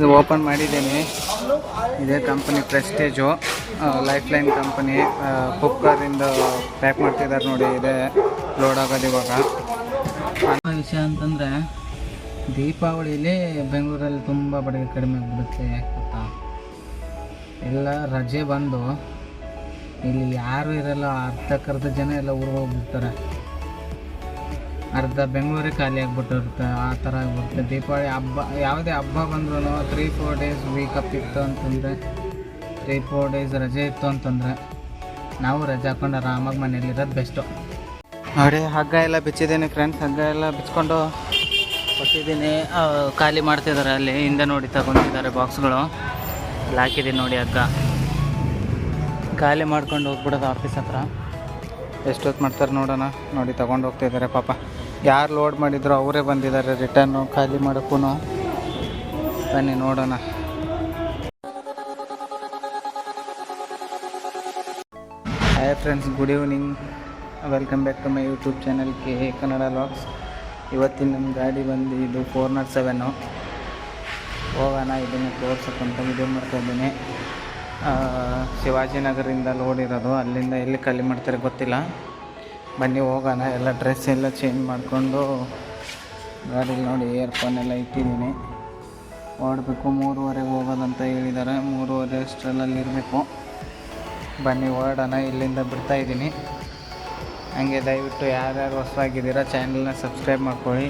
ಇದು ಓಪನ್ ಮಾಡಿದ್ದೀನಿ. ಇದೇ company prestige life line company ಕುಕ್ಕರಿಂದ pack ಮಾಡ್ತಿದ್ದಾರೆ ನೋಡಿ, ಇದೆ ಲೋಡ್ ಆಗೋದು ಇವಾಗ. ವಿಷಯ ಅಂತಂದರೆ, ದೀಪಾವಳಿಲಿ ಬೆಂಗಳೂರಲ್ಲಿ ತುಂಬ ಬಡಗೆ ಕಡಿಮೆ ಆಗಿಬಿಡುತ್ತೆ ಗೊತ್ತಾ? ಎಲ್ಲ ರಜೆ ಬಂದು ಇಲ್ಲಿ ಯಾರು ಇರಲ್ಲ ಅರ್ಧಕ್ಕರ್ಧ ಜನ ಎಲ್ಲ ಊರಿಗೆ ಹೋಗ್ಬಿಡ್ತಾರೆ. ಅರ್ಧ ಬೆಂಗಳೂರಿಗೆ ಖಾಲಿ ಆಗಿಬಿಟ್ಟಿರುತ್ತೆ, ಆ ಥರ ಆಗಿಬಿಡುತ್ತೆ. ದೀಪಾವಳಿ ಹಬ್ಬ, ಯಾವುದೇ ಹಬ್ಬ ಬಂದ್ರೂ ತ್ರೀ ಫೋರ್ ಡೇಸ್ ವೀಕಪ್ ಇತ್ತು ಅಂತಂದರೆ ತ್ರೀ ಫೋರ್ ಡೇಸ್ ರಜೆ ಇತ್ತು ಅಂತಂದರೆ, ನಾವು ರಜೆ ಹಾಕೊಂಡು ಆರಾಮಾಗಿ ಮನೇಲಿರೋದು ಬೆಸ್ಟು ನೋಡಿ, ಹಗ್ಗ ಎಲ್ಲ ಬಿಚ್ಚಿದ್ದೀನಿ ಫ್ರೆಂಡ್ಸ್ ಹಗ್ಗ ಎಲ್ಲ ಬಿಚ್ಕೊಂಡು ಕೊಟ್ಟಿದ್ದೀನಿ. ಖಾಲಿ ಮಾಡ್ತಿದ್ದಾರೆ ಅಲ್ಲಿ, ಹಿಂದೆ ನೋಡಿ ತಗೊಂಡಿದ್ದಾರೆ ಬಾಕ್ಸ್ಗಳು ಅಲ್ಲಿ ಹಾಕಿದ್ದೀನಿ ನೋಡಿ ಹಗ್ಗ. ಖಾಲಿ ಮಾಡ್ಕೊಂಡು ಹೋಗ್ಬಿಡೋದು ಆಫೀಸ್ ಹತ್ರ. ಎಷ್ಟೊತ್ತು ಮಾಡ್ತಾರೆ ನೋಡೋಣ. ನೋಡಿ, ತಗೊಂಡು ಹೋಗ್ತಿದ್ದಾರೆ ಪಾಪ. ಯಾರು ಲೋಡ್ ಮಾಡಿದ್ರು ಅವರೇ ಬಂದಿದ್ದಾರೆ ರಿಟರ್ನು ಖಾಲಿ ಮಾಡೋಕ್ಕೂ ಬನ್ನಿ ನೋಡೋಣ. Hi friends good evening welcome back to my YouTube channel K Kannada logs ಇವತ್ತಿನ ನಮ್ಮ ಗಾಡಿ ಬಂದು ಇದು ಫೋರ್ ನಾಟ್ ಸೆವೆನ್ನು ಹೋಗೋಣ, ಇದನ್ನು ತೋರ್ಸಕ್ಕಂತ ವಿಡಿಯೋ ಮಾಡ್ತಾಯಿದ್ದೀನಿ ಶಿವಾಜಿನಗರಿಂದ ಲೋಡ್ ಇರೋದು. ಅಲ್ಲಿಂದ ಎಲ್ಲಿ ಖಾಲಿ ಮಾಡ್ತಾರೆ ಗೊತ್ತಿಲ್ಲ. ಬನ್ನಿ ಹೋಗೋಣ. ಎಲ್ಲ ಡ್ರೆಸ್ ಎಲ್ಲ ಚೇಂಜ್ ಮಾಡಿಕೊಂಡು ಗಾಡೀಲಿ ನೋಡಿ ಇಯರ್ಫೋನ್ ಎಲ್ಲ ಇಟ್ಟಿದ್ದೀನಿ. ಓಡಬೇಕು. ಮೂರುವರೆಗೆ ಹೋಗೋದಂತ ಹೇಳಿದ್ದಾರೆ. ಮೂರುವರೆ ಅಷ್ಟರಲ್ಲಿ ಇರಬೇಕು. ಬನ್ನಿ ಓಡೋಣ. ಇಲ್ಲಿಂದ ಬಿಡ್ತಾ ಇದ್ದೀನಿ. ಹಂಗೆ ದಯವಿಟ್ಟು ಯಾರ್ಯಾರು ಹೊಸದಾಗಿದ್ದೀರಾ ಚಾನಲ್ನ ಸಬ್ಸ್ಕ್ರೈಬ್ ಮಾಡ್ಕೊಳ್ಳಿ.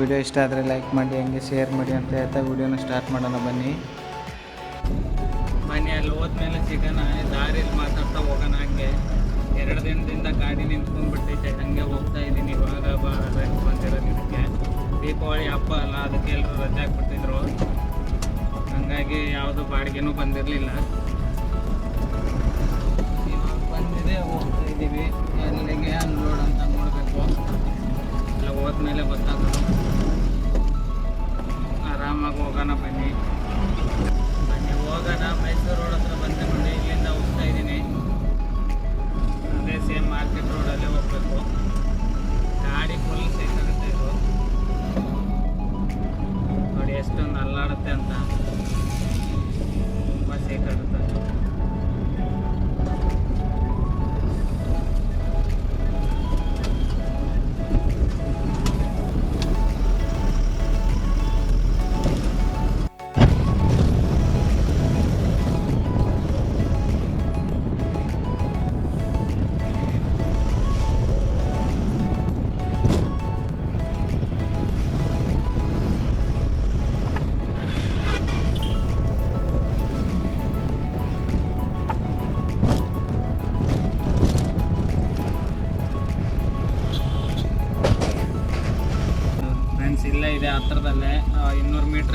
ವಿಡಿಯೋ ಇಷ್ಟ ಆದರೆ ಲೈಕ್ ಮಾಡಿ, ಹಂಗೆ ಶೇರ್ ಮಾಡಿ ಅಂತ ಹೇಳ್ತಾ ವಿಡಿಯೋನ ಸ್ಟಾರ್ಟ್ ಮಾಡೋಣ ಬನ್ನಿ. ಬನ್ನಿ, ಅಲ್ಲಿ ಹೋದ್ಮೇಲೆ ಸಿಗೋಣ. ದಾರಿಲಿ ಗಾಡಿ ನಿಂತ್ಕೊಂಡ್ಬಿಟ್ಟೈತೆ, ಹಂಗೆ ಹೋಗ್ತಾ ಇದ್ದೀನಿ ಇವಾಗ ಬಂದಿರೋದು ಇದಕ್ಕೆ ದೀಪಾವಳಿ ಹಬ್ಬ ಅಲ್ಲ, ಅದಕ್ಕೆ ಎಲ್ಲರೂ ರಜೆ ಹಾಕ್ಬಿಟ್ಟಿದ್ರು ಹಂಗಾಗಿ ಯಾವುದು ಬಾಡಿಗೆನೂ ಬಂದಿರಲಿಲ್ಲ. ಇವಾಗ ಬಂದಿದೆ, ಹೋಗ್ತಾ ಇದ್ದೀವಿ ಎಲ್ಲಿಗೆ ಅನ್ಲೋಡ್ ಅಂತ ನೋಡಬೇಕು. ಎಲ್ಲ ಹೋದ್ಮೇಲೆ ಗೊತ್ತಾಗೋದು.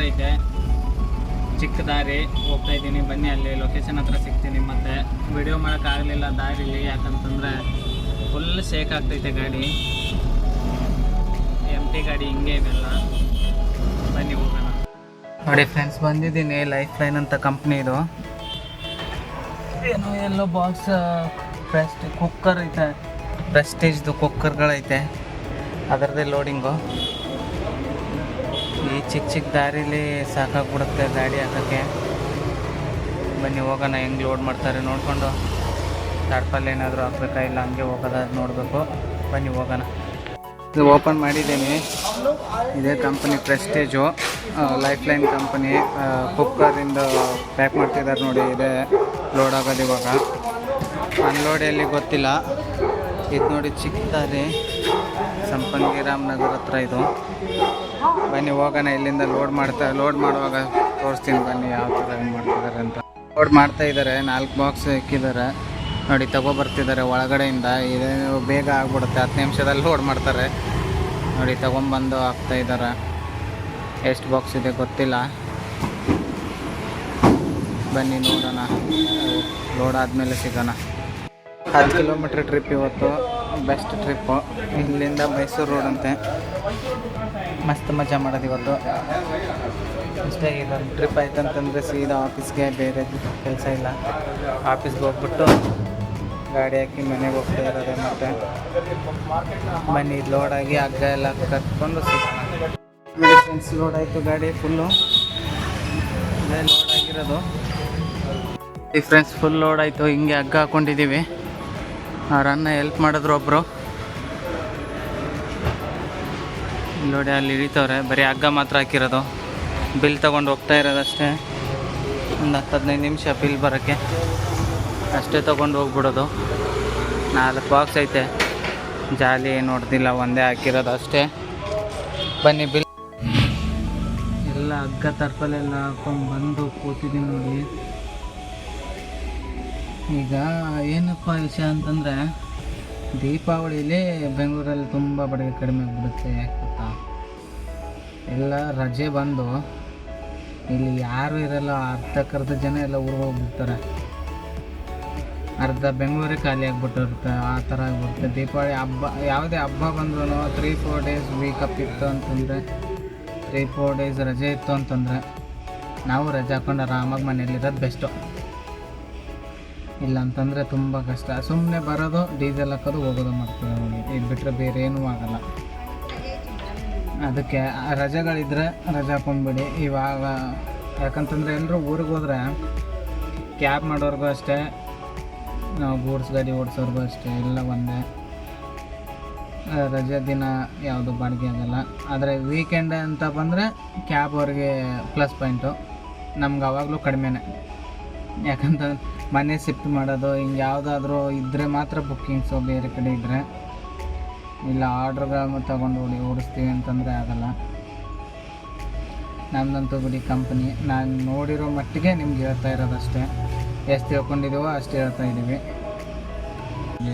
ಐತೆ ಚಿಕ್ಕ ದಾರಿ ಹೋಗ್ತಾ ಇದ್ದೀನಿ. ಬನ್ನಿ ಅಲ್ಲಿ ಲೊಕೇಶನ್ ಹತ್ರ ಸಿಗ್ತೀನಿ ಮತ್ತೆ. ವಿಡಿಯೋ ಮಾಡೋಕ್ಕಾಗಲಿಲ್ಲ ದಾರಿಲಿ, ಯಾಕಂತಂದರೆ ಫುಲ್ ಶೇಕ್ ಆಗ್ತೈತೆ ಗಾಡಿ. ಎಂ ಟಿ ಗಾಡಿ ಹಿಂಗೆ ಇವೆಲ್ಲ. ಬನ್ನಿ ಹೋಗೋಣ. ನೋಡಿ ಫ್ರೆಂಡ್ಸ್ ಬಂದಿದ್ದೀನಿ ಲೈಫ್ ಲೈನ್ ಅಂತ ಕಂಪ್ನಿ ಇದು. ಏನು ಎಲ್ಲೋ ಬಾಕ್ಸ್ ಪ್ರೆಸ್ಟ್ ಕುಕ್ಕರ್ ಐತೆ. ಪ್ರೆಸ್ಟೇಜ್ದು ಕುಕ್ಕರ್ಗಳೈತೆ ಅದರದ್ದೇ ಲೋಡಿಂಗು ಈ ಚಿಕ್ಕ ಚಿಕ್ಕ ದಾರಿಲಿ ಸಾಕಾಗ್ಬಿಡುತ್ತೆ ಗಾಡಿ ಹಾಕೋಕ್ಕೆ. ಬನ್ನಿ, ಹೋಗೋಣ. ಹೆಂಗೆ ಲೋಡ್ ಮಾಡ್ತಾರೆ ನೋಡಿಕೊಂಡು. ತಾಡ್ಪಲ್ಲಿ ಏನಾದರೂ ಹಾಕ್ಬೇಕಾ ಇಲ್ಲ, ಹಂಗೆ ಹೋಗೋದ ನೋಡಬೇಕು. ಬನ್ನಿ, ಹೋಗೋಣ. ಇದು ಓಪನ್ ಮಾಡಿದ್ದೀನಿ. ಇದೇ company prestige life line company ಕುಕ್ಕರಿಂದ pack ಮಾಡ್ತಿದ್ದಾರೆ ನೋಡಿ, ಇದೆ ಲೋಡ್ ಆಗೋದು ಇವಾಗ. ಅನ್ಲೋಡ್ ಎಲ್ಲಿ ಗೊತ್ತಿಲ್ಲ. ಇದು ನೋಡಿ ಚಿಕ್ಕದಾರಿ ಸಂಪಂಗಿ ರಾಮನಗರ ಹತ್ರ ಇದು. ಬನ್ನಿ, ಹೋಗೋಣ. ಇಲ್ಲಿಂದ ಲೋಡ್ ಮಾಡ್ತಾ ಲೋಡ್ ಮಾಡುವಾಗ ತೋರಿಸ್ತೀನಿ ಬನ್ನಿ ಯಾವ ಥರ ಹೆಂಗೆ ಮಾಡ್ತಿದ್ದಾರೆ ಅಂತ. ಲೋಡ್ ಮಾಡ್ತಾ ಇದ್ದಾರೆ, ನಾಲ್ಕು ಬಾಕ್ಸ್ ಇಕ್ಕಿದ್ದಾರೆ. ನೋಡಿ ತಗೊಬರ್ತಿದ್ದಾರೆ ಒಳಗಡೆಯಿಂದ. ಇದೇನು ಬೇಗ ಆಗ್ಬಿಡುತ್ತೆ, ಹತ್ತು ನಿಮಿಷದಲ್ಲಿ ಲೋಡ್ ಮಾಡ್ತಾರೆ. ನೋಡಿ, ತಗೊಂಬಂದು ಹಾಕ್ತಾ ಇದ್ದಾರೆ. ಎಷ್ಟು ಬಾಕ್ಸ್ ಇದೆ ಗೊತ್ತಿಲ್ಲ. ಬನ್ನಿ, ನೋಡೋಣ. ಲೋಡ್ ಆದಮೇಲೆ ಸಿಗೋಣ. ಹತ್ತು ಕಿಲೋಮೀಟ್ರ್ ಟ್ರಿಪ್ ಇವತ್ತು ಬೆಸ್ಟ್ ಟ್ರಿಪ್ಪು ಇಲ್ಲಿಂದ ಮೈಸೂರು ರೋಡ್ ಅಂತೆ. ಮಸ್ತ್ ಮಜಾ ಮಾಡೋದು ಇವತ್ತು. ಅಷ್ಟೇ ಇದೊಂದು ಟ್ರಿಪ್ ಆಯ್ತಂತಂದರೆ ಸೀದಾ ಆಫೀಸ್ಗೆ ಬೇರೆ ಕೆಲಸ ಇಲ್ಲ. ಆಫೀಸ್ಗೆ ಹೋಗ್ಬಿಟ್ಟು ಗಾಡಿ ಹಾಕಿ ಮನೆಗೆ ಹೋಗ್ತಾ ಇರೋದೆ ಮತ್ತೆ. ಮನೆ ಲೋಡ್ ಆಗಿ ಹಗ್ಗ ಎಲ್ಲ ಕಟ್ಕೊಂಡು ಫ್ರೆಂಡ್ಸ್ ಲೋಡ್ ಆಯಿತು ಗಾಡಿ ಫುಲ್ಲು ಅದೇ ಲೋಡ್ ಆಗಿರೋದು. ಫ್ರೆಂಡ್ಸ್ ಫುಲ್ ಲೋಡ್ ಆಯಿತು. ಹಿಂಗೆ ಹಗ್ಗ ಹಾಕೊಂಡಿದ್ದೀವಿ. ಅವ್ರ ಅನ್ನ ಹೆಲ್ಪ್ ಮಾಡಿದ್ರು ಒಬ್ಬರು ನೋಡಿ, ಅಲ್ಲಿ ಹಿಡಿತವ್ರೆ ಬರೀ ಹಗ್ಗ ಮಾತ್ರ ಹಾಕಿರೋದು. ಬಿಲ್ ತೊಗೊಂಡು ಹೋಗ್ತಾ ಇರೋದಷ್ಟೇ. ಒಂದು ಹತ್ತು ಹದಿನೈದು ನಿಮಿಷ ಬಿಲ್ ಬರೋಕ್ಕೆ. ಅಷ್ಟೇ ತೊಗೊಂಡು ಹೋಗ್ಬಿಡೋದು. ನಾಲ್ಕು ಬಾಕ್ಸ್ ಐತೆ. ಜಾಲಿ ನೋಡ್ದಿಲ್ಲ ಒಂದೇ ಹಾಕಿರೋದು ಅಷ್ಟೇ. ಬನ್ನಿ ಬಿಲ್. ಎಲ್ಲ ಹಗ್ಗ ತರ್ಪಲೆಲ್ಲ ಹಾಕೊಂಡು ಬಂದು ಕೂತಿದ್ದೀನಿ ನೋಡಿ. ಈಗ ಏನಪ್ಪ ವಿಷಯ ಅಂತಂದರೆ, ದೀಪಾವಳಿಲಿ ಬೆಂಗಳೂರಲ್ಲಿ ತುಂಬ ಬಡಗೆ ಕಡಿಮೆ ಆಗ್ಬಿಡುತ್ತೆ. ಎಲ್ಲ ರಜೆ ಬಂದು ಇಲ್ಲಿ ಯಾರು ಇರಲ್ಲ ಅರ್ಧಕ್ಕರ್ಧ ಜನ ಎಲ್ಲ ಊರಿಗೆ ಹೋಗ್ಬಿಡ್ತಾರೆ. ಅರ್ಧ ಬೆಂಗಳೂರೇ ಖಾಲಿ ಆಗ್ಬಿಟ್ಟಿರುತ್ತೆ, ಆ ಥರ ಆಗ್ಬಿಡುತ್ತೆ. ದೀಪಾವಳಿ ಹಬ್ಬ, ಯಾವುದೇ ಹಬ್ಬ ಬಂದ್ರೂ ತ್ರೀ ಫೋರ್ ಡೇಸ್ ವೀಕಪ್ ಇತ್ತು ಅಂತಂದರೆ ತ್ರೀ ಫೋರ್ ಡೇಸ್ ರಜೆ ಇತ್ತು ಅಂತಂದರೆ, ನಾವು ರಜೆ ಹಾಕ್ಕೊಂಡು ಆರಾಮಾಗಿ ಮನೆಯಲ್ಲಿರೋದು ಬೆಸ್ಟು ಇಲ್ಲ ಅಂತಂದರೆ ತುಂಬ ಕಷ್ಟ. ಸುಮ್ಮನೆ ಬರೋದು ಡೀಸೆಲ್ ಹಾಕೋದು, ಹೋಗೋದು ಮಾಡ್ತೀವಿ ಇದು ಬಿಟ್ಟರೆ ಬೇರೆ ಏನೂ ಆಗಲ್ಲ. ಅದಕ್ಕೆ ರಜೆಗಳಿದ್ರೆ ರಜೆ ಹಾಕೊಂಡ್ಬಿಡಿ. ಇವಾಗ ಯಾಕಂತಂದರೆ ಎಲ್ಲರೂ ಊರಿಗೆ ಹೋದ್ರೆ ಕ್ಯಾಬ್ ಮಾಡೋರ್ಗೂ ಅಷ್ಟೇ, ನಾವು ಗೂಡ್ಸ್ ಗಾಡಿ ಓಡಿಸೋರ್ಗೂ ಅಷ್ಟೇ, ಎಲ್ಲ ಒಂದೇ. ರಜೆ ದಿನ ಯಾವುದು ಬಾಡಿಗೆ ಆಗಲ್ಲ. ಆದರೆ ವೀಕೆಂಡ್ ಅಂತ ಬಂದರೆ ಕ್ಯಾಬ್ ಅವ್ರಿಗೆ ಪ್ಲಸ್ ಪಾಯಿಂಟು ನಮ್ಗೆ ಅವಾಗಲೂ ಕಡಿಮೆನೇ. ಯಾಕಂತ ಮನೆ ಶಿಫ್ಟ್ ಮಾಡೋದು ಹಿಂಗೆ ಯಾವುದಾದ್ರೂ ಇದ್ದರೆ ಮಾತ್ರ ಬುಕ್ಕಿಂಗ್ಸು ಬೇರೆ ಕಡೆ ಇದ್ದರೆ ಇಲ್ಲ, ಆರ್ಡ್ರ್ಗಳನ್ನು ತಗೊಂಡು ಹೋಗಿ ಓಡಿಸ್ತೀವಿ ಅಂತಂದರೆ ಆಗಲ್ಲ. ನಮ್ಮದಂತೂ ಬಿಡಿ ಕಂಪ್ನಿ. ನಾನು ನೋಡಿರೋ ಮಟ್ಟಿಗೆ ನಿಮ್ಗೆ ಹೇಳ್ತಾ ಇರೋದು ಅಷ್ಟೇ ಎಷ್ಟು ತಿಳ್ಕೊಂಡಿದ್ದೀವೋ ಅಷ್ಟು ಹೇಳ್ತಾ ಇದ್ದೀವಿ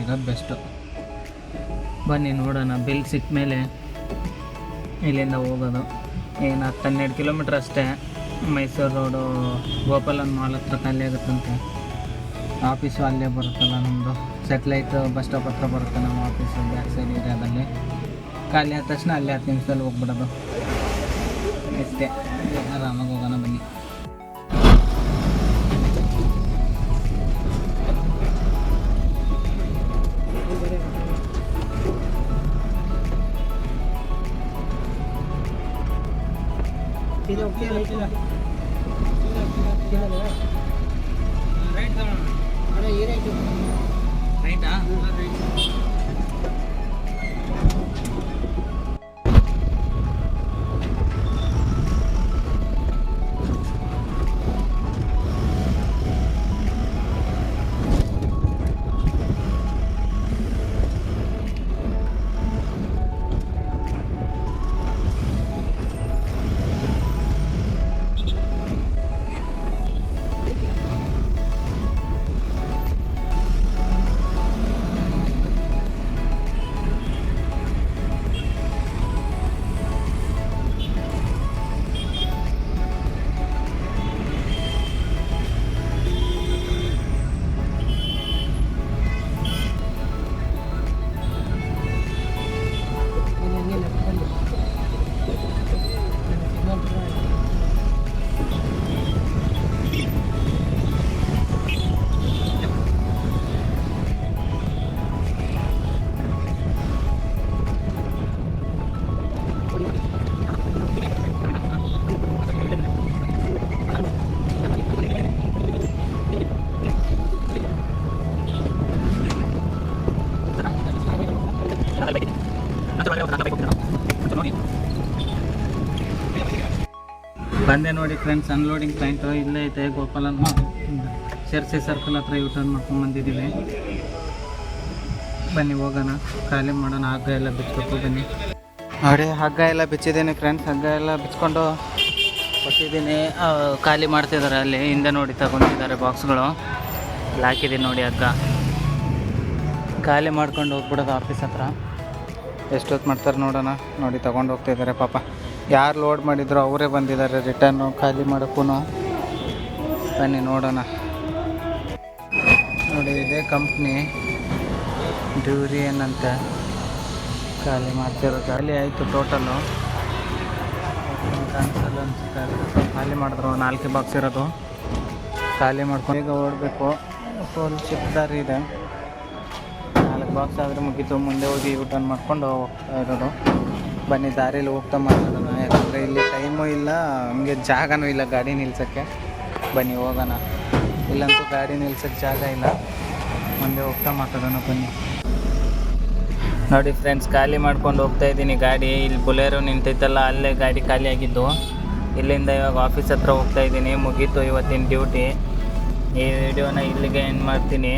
ಇರೋದು ಬೆಸ್ಟು. ಬನ್ನಿ ನೋಡೋಣ, ಬಿಲ್ ಸಿಕ್ಕ ಮೇಲೆ ಇಲ್ಲಿಂದ ಹೋಗೋದು. ಏನು ಹತ್ತು ಹನ್ನೆರಡು ಕಿಲೋಮೀಟ್ರ್ ಅಷ್ಟೇ. ಮೈಸೂರು ರೋಡು ಗೋಪಾಲನ್ ಮಾಲ್ ಹತ್ರ ಖಾಲಿ ಆಗುತ್ತಂತೆ. ಆಫೀಸು ಅಲ್ಲೇ ಬರುತ್ತಲ್ಲ ನಮ್ಮದು. ಸೆಟ್ಲೈಟ್ ಬಸ್ ಸ್ಟಾಪ್ ಹತ್ರ ಬರುತ್ತೆ ನಮ್ಮ ಆಫೀಸು ಬ್ಯಾಕ್ ಸೈಡ್ ಏರಿಯಾದಲ್ಲಿ. ಖಾಲಿ ಆದ ತಕ್ಷಣ ಅಲ್ಲೇ ಹತ್ತು ನಿಮಿಷದಲ್ಲಿ ಹೋಗ್ಬಿಡೋದು. ಇಷ್ಟೇ ಆರಾಮಾಗಿ ಹೋಗೋಣ ಬನ್ನಿ. ರೈಟಾ ಬಂದೆ ನೋಡಿ ಫ್ರೆಂಡ್ಸ್ ಅನ್ಲೋಡಿಂಗ್ ಪಾಯಿಂಟ್ ಇಲ್ಲೇ ಐತೆ, ಗೋಪಾಲನ್ ಚರ್ಚೆ ಸರ್ಕಲ್ ಹತ್ರ ಯೂ ಟರ್ನ್ ಮಾಡ್ಕೊಂಡು ಬಂದಿದ್ದೀವಿ ಬನ್ನಿ ಹೋಗೋಣ, ಖಾಲಿ ಮಾಡೋಣ, ಹಗ್ಗ ಎಲ್ಲ ಬಿಚ್ಚಬೇಕು ಬನ್ನಿ. ನೋಡಿ, ಹಗ್ಗ ಎಲ್ಲ ಬಿಚ್ಚಿದ್ದೀನಿ ಫ್ರೆಂಡ್ಸ್ ಹಗ್ಗ ಎಲ್ಲ ಬಿಚ್ಕೊಂಡು ಕೊಟ್ಟಿದ್ದೀನಿ. ಖಾಲಿ ಮಾಡ್ತಿದ್ದಾರೆ ಅಲ್ಲಿ, ಹಿಂದೆ ನೋಡಿ ತಗೊಂಡಿದ್ದಾರೆ ಬಾಕ್ಸ್ಗಳು ಇಲ್ಲಿ ಹಾಕಿದ್ದೀನಿ ನೋಡಿ ಹಗ್ಗ. ಖಾಲಿ ಮಾಡ್ಕೊಂಡು ಹೋಗ್ಬಿಡೋದು ಆಫೀಸ್ ಹತ್ರ. ಎಷ್ಟೊತ್ತು ಮಾಡ್ತಾರೆ ನೋಡೋಣ. ನೋಡಿ, ತಗೊಂಡು ಹೋಗ್ತಿದ್ದಾರೆ ಪಾಪ. ಯಾರು ಲೋಡ್ ಮಾಡಿದ್ರು ಅವರೇ ಬಂದಿದ್ದಾರೆ. ರಿಟರ್ನು ಖಾಲಿ ಮಾಡೋಕ್ಕೂ ಬನ್ನಿ ನೋಡೋಣ. ನೋಡಿ, ಇದೇ ಕಂಪ್ನಿ ಡ್ಯೂರಿಯನ್ ಅಂತ ಖಾಲಿ ಮಾಡ್ತಿರೋ ಖಾಲಿ ಆಯಿತು ಟೋಟಲು ಖಾಲಿ ಮಾಡಿದ್ರು. ನಾಲ್ಕು ಬಾಕ್ಸ್ ಇರೋದು. ಖಾಲಿ ಮಾಡ್ಕೊಂಡು ಈಗ ಓಡಬೇಕು. ಫುಲ್ ಚಿಕ್ಕ ಇದೆ. ನಾಲ್ಕು ಬಾಕ್ಸ್ ಆದರೆ ಮುಗೀತು. ಮುಂದೆ ಹೋಗಿ ಊಟ ಮಾಡ್ಕೊಂಡು ಹೋಗ್ತಾ ಇರೋದು. ಬನ್ನಿ, ದಾರಿಲಿ ಹೋಗ್ತಾ ಮಾತಾಡೋಣ. ಯಾಕಂದರೆ ಇಲ್ಲಿ ಟೈಮು ಇಲ್ಲ, ಹಂಗೆ ಜಾಗನೂ ಇಲ್ಲ ಗಾಡಿ ನಿಲ್ಸೋಕ್ಕೆ. ಬನ್ನಿ, ಹೋಗೋಣ. ಇಲ್ಲಂತೂ ಗಾಡಿ ನಿಲ್ಸೋಕ್ಕೆ ಜಾಗ ಇಲ್ಲ. ಮುಂದೆ ಹೋಗ್ತಾ ಮಾತಾಡೋಣ, ಬನ್ನಿ. ನೋಡಿ ಫ್ರೆಂಡ್ಸ್ ಖಾಲಿ ಮಾಡ್ಕೊಂಡು ಹೋಗ್ತಾ ಇದ್ದೀನಿ ಗಾಡಿ. ಇಲ್ಲಿ ಬುಲೆರೋ ನಿಂತೈತಲ್ಲ ಅಲ್ಲೇ ಗಾಡಿ ಖಾಲಿ ಆಗಿದ್ದು. ಇಲ್ಲಿಂದ ಇವಾಗ ಆಫೀಸ್ ಹತ್ರ ಹೋಗ್ತಾ ಇದ್ದೀನಿ, ಮುಗೀತು ಇವತ್ತಿನ ಡ್ಯೂಟಿ ಈ ವಿಡಿಯೋನ ಇಲ್ಲಿಗೆ ಏನು ಮಾಡ್ತೀನಿ.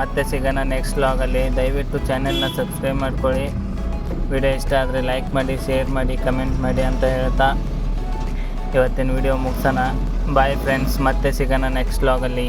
ಮತ್ತೆ ಸಿಗೋಣ ನೆಕ್ಸ್ಟ್ ವ್ಲಾಗಲ್ಲಿ ದಯವಿಟ್ಟು ಚಾನೆಲ್ನ ಸಬ್ಸ್ಕ್ರೈಬ್ ಮಾಡ್ಕೊಳ್ಳಿ. ವಿಡಿಯೋ ಇಷ್ಟ ಆದರೆ ಲೈಕ್ ಮಾಡಿ ಶೇರ್ ಮಾಡಿ ಕಮೆಂಟ್ ಮಾಡಿ ಅಂತ ಹೇಳ್ತಾ ಇವತ್ತಿನ ವಿಡಿಯೋ ಮುಗಿಸೋಣ. ಬಾಯ್ ಫ್ರೆಂಡ್ಸ್ ಮತ್ತೆ ಸಿಗೋಣ ನೆಕ್ಸ್ಟ್ ವ್ಲಾಗಲ್ಲಿ